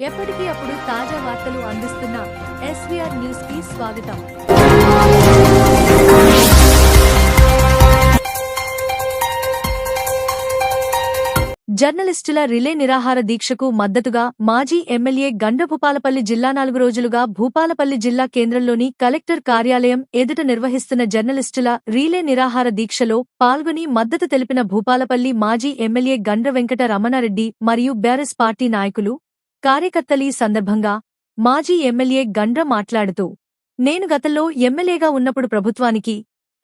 ఎప్పటికీ అప్పుడు తాజా వార్తలు అందిస్తున్న ఎస్వీఆర్ న్యూస్కి స్వాగతం. జర్నలిస్టుల రిలే నిరాహార దీక్షకు మద్దతుగా మాజీ ఎమ్మెల్యే గండ్రభూపాలపల్లి జిల్లా నాలుగు రోజులుగా భూపాలపల్లి జిల్లా కేంద్రంలోని కలెక్టర్ కార్యాలయం ఎదుట నిర్వహిస్తున్న జర్నలిస్టుల రిలే నిరాహార దీక్షలో పాల్గొని మద్దతు తెలిపిన భూపాలపల్లి మాజీ ఎమ్మెల్యే గండ్ర వెంకట రమణారెడ్డి మరియు బీఆర్ఎస్ పార్టీ నాయకులు కార్యకర్తలీ సందర్భంగా మాజీ ఎమ్మెల్యే గండ్ర మాట్లాడుతూ నేను గతంలో ఎమ్మెల్యేగా ఉన్నప్పుడు ప్రభుత్వానికి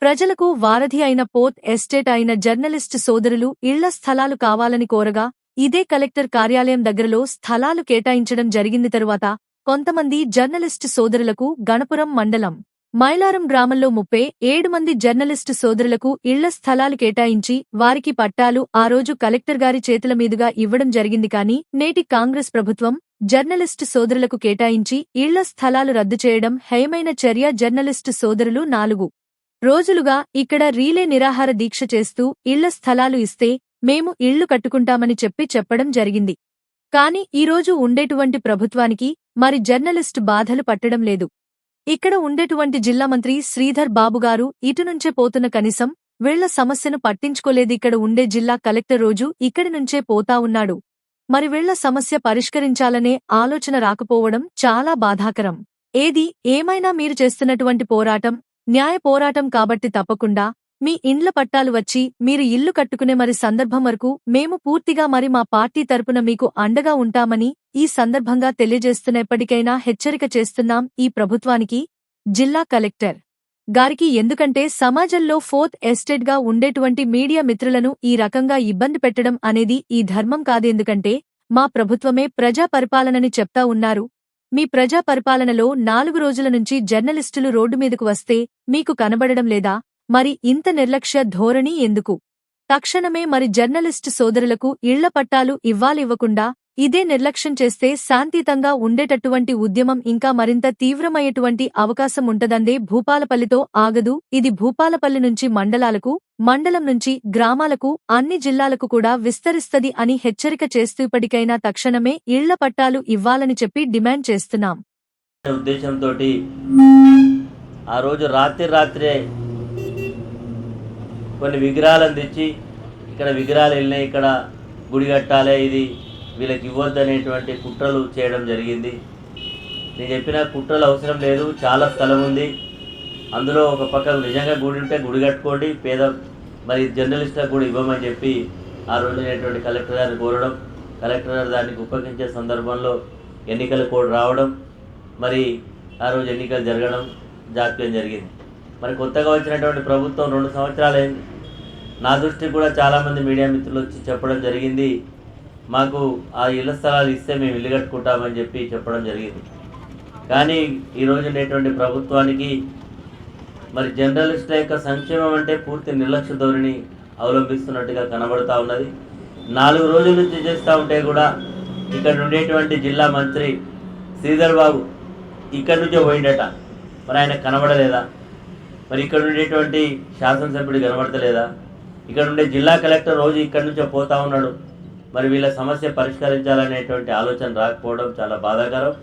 ప్రజలకు వారధి అయిన పోత్ ఎస్టేట్ అయిన జర్నలిస్టు సోదరులు ఇళ్ళ స్థలాలు కావాలని కోరగా ఇదే కలెక్టర్ కార్యాలయం దగ్గరలో స్థలాలు కేటాయించడం జరిగింది తరువాత కొంతమంది జర్నలిస్టు సోదరులకు గణపురం మండలం మైలారం గ్రామంలో ముప్పై ఏడు మంది జర్నలిస్టు సోదరులకు ఇళ్ళ స్థలాలు కేటాయించి వారికి పట్టాలు ఆ రోజు కలెక్టర్ గారి చేతుల మీదుగా ఇవ్వడం జరిగింది కానీ నేటి కాంగ్రెస్ ప్రభుత్వం జర్నలిస్టు సోదరులకు కేటాయించి ఇళ్ళ స్థలాలు రద్దు చేయడం హేమైన చర్య జర్నలిస్టు సోదరులు నాలుగు. రోజులుగా ఇక్కడ రీలే నిరాహార దీక్ష చేస్తూ ఇళ్ళ స్థలాలు ఇస్తే మేము ఇళ్ళు కట్టుకుంటామని చెప్పి చెప్పడం జరిగింది. కాని ఈరోజు ఉండేటువంటి ప్రభుత్వానికి మరి జర్నలిస్టు బాధలు పట్టడం లేదు. ఇక్కడ ఉండేటువంటి జిల్లా మంత్రి శ్రీధర్ బాబుగారు ఇటునుంచే పోతున్న కనీసం వీళ్ళ సమస్యను పట్టించుకోలేదు. ఇక్కడ ఉండే జిల్లా కలెక్టర్ రోజు ఇక్కడి నుంచే పోతా ఉన్నాడు. మరి వీళ్ళ సమస్య పరిష్కరించాలనే ఆలోచన రాకపోవడం చాలా బాధాకరం. ఏది? ఏమైనా మీరు చేస్తున్నటువంటి పోరాటం న్యాయ పోరాటం కాబట్టి తప్పకుండా మీ ఇండ్ల పట్టాలు వచ్చి మీరు ఇల్లు కట్టుకునే మరి సందర్భం వరకు మేము పూర్తిగా మరి మా పార్టీ తరపున మీకు అండగా ఉంటామని ఈ సందర్భంగా తెలియజేస్తున్నప్పటికైనా హెచ్చరిక చేస్తున్నాం ఈ ప్రభుత్వానికి జిల్లా కలెక్టర్ గారికి. ఎందుకంటే సమాజంలో ఫోర్త్ ఎస్టేట్గా ఉండేటువంటి మీడియా మిత్రులను ఈ రకంగా ఇబ్బంది పెట్టడం అనేది ఈ ధర్మం కాదెందుకంటే మా ప్రభుత్వమే ప్రజా పరిపాలనని చెప్తా ఉన్నారు. మీ ప్రజా పరిపాలనలో నాలుగు రోజుల నుంచి జర్నలిస్టులు రోడ్డు మీదకు వస్తే మీకు కనబడడం లేదా మరి ఇంత నిర్లక్ష్య ధోరణి ఎందుకు? తక్షణమే మరి జర్నలిస్టు సోదరులకు ఇళ్ళ పట్టాలు ఇవ్వాలివ్వకుండా ఇదే నిర్లక్ష్యం చేస్తే శాంతియుతంగా ఉండేటటువంటి ఉద్యమం ఇంకా మరింత తీవ్రమయ్యేటువంటి అవకాశం ఉంటదందే భూపాలపల్లితో ఆగదు. ఇది భూపాలపల్లి నుంచి మండలాలకు మండలం నుంచి గ్రామాలకు అన్ని జిల్లాలకు కూడా విస్తరిస్తది అని హెచ్చరిక చేస్తూ ఇప్పటికైనా తక్షణమే ఇళ్ళ పట్టాలు ఇవ్వాలని చెప్పి డిమాండ్ చేస్తున్నాం. ఉద్దేశంతో ఆ రోజు రాత్రి రాత్రే కొన్ని విగ్రహాలను తెచ్చి ఇక్కడ విగ్రహాలు వెళ్ళినాయి ఇక్కడ గుడి కట్టాలి ఇది వీళ్ళకి ఇవ్వద్దు అనేటువంటి కుట్రలు చేయడం జరిగింది. నేను చెప్పిన కుట్రలు అవసరం లేదు చాలా స్థలం ఉంది. అందులో ఒక పక్క నిజంగా గుడి ఉంటే గుడి కట్టుకోండి పేద మరి జర్నలిస్టులకు కూడా ఇవ్వమని చెప్పి ఆ రోజు అనేటువంటి కలెక్టర్ గారిని కోరడం కలెక్టర్ గారు దానికి ఉపయోగించే సందర్భంలో ఎన్నికల కోడ్ రావడం మరి ఆ రోజు ఎన్నికలు జరగడం జాప్యం జరిగింది. మరి కొత్తగా వచ్చినటువంటి ప్రభుత్వం రెండు సంవత్సరాలు అయింది నా దృష్టికి కూడా చాలామంది మీడియా మిత్రులు వచ్చి చెప్పడం జరిగింది. మాకు ఆ ఇళ్ళ స్థలాలు ఇస్తే మేము ఇల్లు కట్టుకుంటామని చెప్పి చెప్పడం జరిగింది. కానీ ఈరోజు ఉండేటువంటి ప్రభుత్వానికి మరి జర్నలిస్టుల యొక్క సంక్షేమం అంటే పూర్తి నిర్లక్ష్య ధోరణి అవలంబిస్తున్నట్టుగా కనబడుతూ ఉన్నది. నాలుగు రోజుల నుంచి చేస్తూ ఉంటే కూడా ఇక్కడ ఉండేటువంటి జిల్లా మంత్రి శ్రీధర్ బాబు ఇక్కడి నుంచే పోయిండట. మరి ఆయన కనబడలేదా? మరి ఇక్కడ ఉండేటువంటి శాసనసభ్యుడు కనబడతలేదా? ఇక్కడ ఉండే జిల్లా కలెక్టర్ రోజు ఇక్కడి నుంచే పోతా ఉన్నాడు. మరి వీళ్ళ సమస్య పరిష్కరించాలనేటువంటి ఆలోచన రాకపోవడం చాలా బాధాకరం.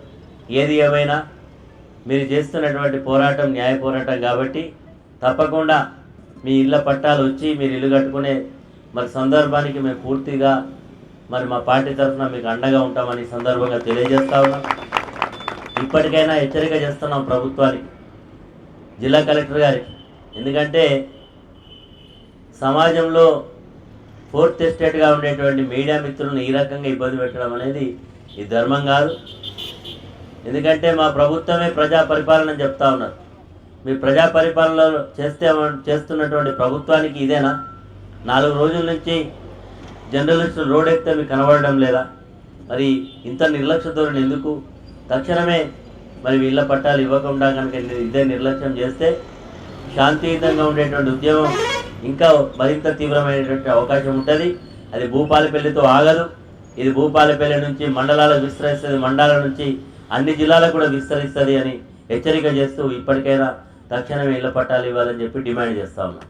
ఏది ఏమైనా మీరు చేస్తున్నటువంటి పోరాటం న్యాయ పోరాటం కాబట్టి తప్పకుండా మీ ఇళ్ళ పట్టాలు వచ్చి మీరు ఇల్లు కట్టుకునే మరి సందర్భానికి మేము పూర్తిగా మరి మా పార్టీ తరఫున మీకు అండగా ఉంటామని సందర్భంగా తెలియజేస్తా ఉన్నాం. ఇప్పటికైనా హెచ్చరిక చేస్తున్నాం ప్రభుత్వానికి. జిల్లా కలెక్టర్ గారికి ఎందుకంటే సమాజంలో ఫోర్త్ ఎస్టేట్గా ఉండేటువంటి మీడియా మిత్రులను ఈ రకంగా ఇబ్బంది పెట్టడం అనేది ఈ ధర్మం కాదు. ఎందుకంటే మా ప్రభుత్వమే ప్రజా పరిపాలన చెప్తా ఉన్నారు. మీ ప్రజా పరిపాలన చేస్తే చేస్తున్నటువంటి ప్రభుత్వానికి ఇదేనా? నాలుగు రోజుల నుంచి జర్నలిస్టులు రోడ్ ఎక్కితే మీకు కనబడడం లేదా? మరి ఇంత నిర్లక్ష్య ధోరణి ఎందుకు? తక్షణమే మరి వీళ్ళ పట్టాలు ఇవ్వకుండా కనుక ఇదే నిర్లక్ష్యం చేస్తే శాంతియుతంగా ఉండేటువంటి ఉద్యమం ఇంకా మరింత తీవ్రమైనటువంటి అవకాశం ఉంటుంది. అది భూపాలపల్లితో ఆగదు. ఇది భూపాలపల్లి నుంచి మండలాలకు విస్తరిస్తుంది. మండలాల నుంచి అన్ని జిల్లాలకు కూడా విస్తరిస్తుంది అని హెచ్చరిక చేస్తూ ఇప్పటికైనా తక్షణమే ఇళ్ళ పట్టాలు ఇవ్వాలని చెప్పి డిమాండ్ చేస్తా ఉన్నాం.